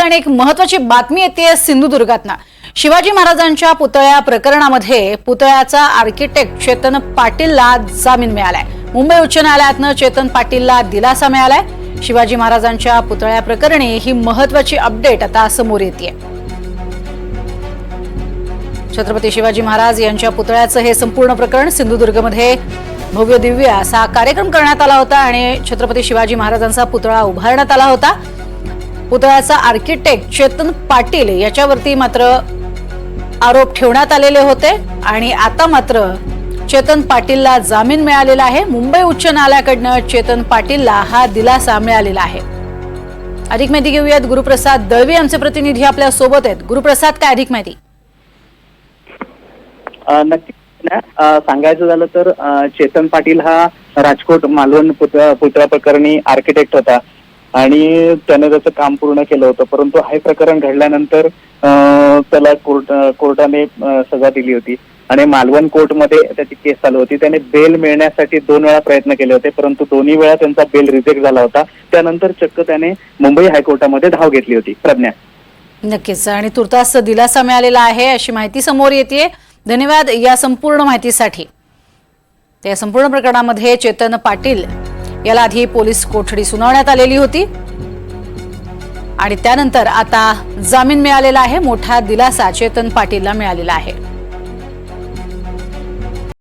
आणि एक महत्वाची बातमी येते सिंधुदुर्गातनं. शिवाजी महाराजांच्या पुतळ्या प्रकरणामध्ये पुतळ्याचा आर्किटेक्ट चेतन पाटीलला जामीन मिळालाय. मुंबई उच्च न्यायालयातनं चेतन पाटीलला दिलासा मिळालाय. शिवाजी महाराजांच्या पुतळ्या प्रकरणी ही महत्वाची अपडेट आता समोर येते छत्रपती शिवाजी महाराज यांच्या पुतळ्याचं हे संपूर्ण प्रकरण सिंधुदुर्गमध्ये भव्य दिव्य असा कार्यक्रम करण्यात आला होता आणि छत्रपती शिवाजी महाराजांचा पुतळा उभारण्यात आला होता. पुतळ्याचा आर्किटेक्ट चेतन पाटील याच्यावरती मात्र आरोप ठेवण्यात आलेले होते आणि आता मात्र चेतन पाटीलला जामीन मिळालेला आहे. मुंबई उच्च न्यायालयाकडनं चेतन पाटीलला हा दिलासा मिळालेला आहे. अधिक माहिती घेऊयात. गुरुप्रसाद दळवी आमचे प्रतिनिधी आपल्यासोबत आहेत. गुरुप्रसाद काय अधिक माहिती? नक्की. सांगायचं झालं तर चेतन पाटील हा राजकोट मालवण पुतळा पुतळा प्रकरणी आर्किटेक्ट होता. आणि त्याने त्याचं काम पूर्ण केलं होतं परंतु हे प्रकरण घडल्यानंतर त्याला कोर्ट कोर्टाने सजा दिली होती. आणि मालवण कोर्टमध्ये त्याची केस चालू होती. त्याने बेल मिळण्यासाठी दोन वेळा प्रयत्न केले होते परंतु दोन्ही वेळा त्यांचा बेल रिजेक्ट झाला होता. त्यानंतर चक्क त्याने मुंबई हायकोर्टामध्ये धाव घेतली होती. प्रज्ञा. नक्कीच. आणि तुर्तास दिलासा मिळालेला आहे अशी माहिती समोर येते धन्यवाद या संपूर्ण माहितीसाठी. या संपूर्ण प्रकरणामध्ये चेतन पाटील याला आधी पोलीस कोठडी सुनावण्यात आलेली होती. आणि त्यानंतर आता जामीन मिळालेला आहे मोठा दिलासा चेतन पाटीलला मिळालेला आहे.